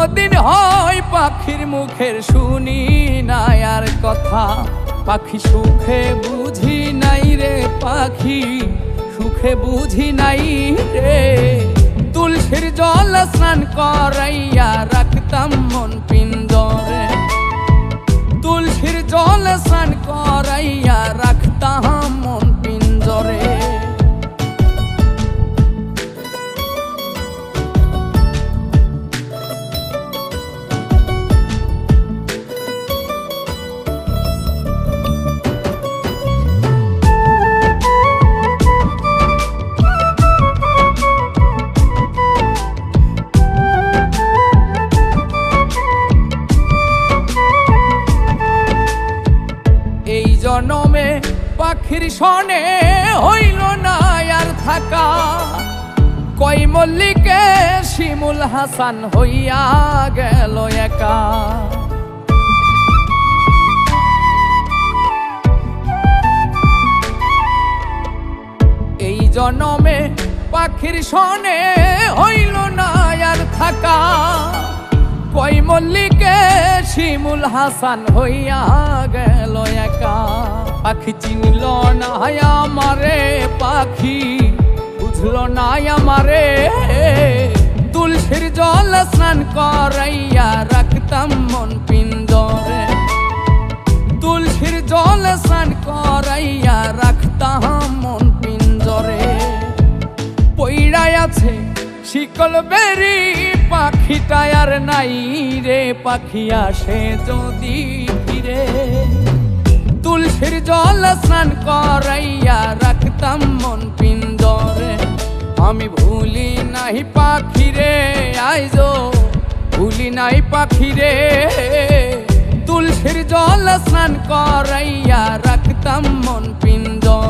কতদিন হয় পাখির মুখের শুনি না আর কথা। পাখি সুখে বুঝি নাই রে পাখি, সুখে বুঝি নাই রে। তুলসীর জল স্নান করাইয়া জনমে পাখির সনে হইল না আর থাকা। কই মল্লিকে শিমুল হাসান হইয়া গেল একা। এই জনমে পাখির সনে হইল না আর থাকা। কই মল্লিকে? শিমুল হাসান হইয়া গেল একা। পাখি চিনল না আমারে পাখি, বুঝল না আমারে। তুলসীর জল স্নান করাইয়া রাখতাম মন পিন্দরে তুলসীর জল স্নান করাইয়া রাখতাম মন পিঞ্জরে। পইড়াই আছে শিকল বেরি পাখিটা আর নাই রে, পাখি আসে যদি ফিরে। তুলসীর জল স্নান করাইয়া রাখতাম মন পিন্দরে আমি ভুলি নাই পাখিরে আইজো ভুলি নাই পাখিরে তুলসীর জল স্নান করাইয়া রাখতাম মন পিন্দরে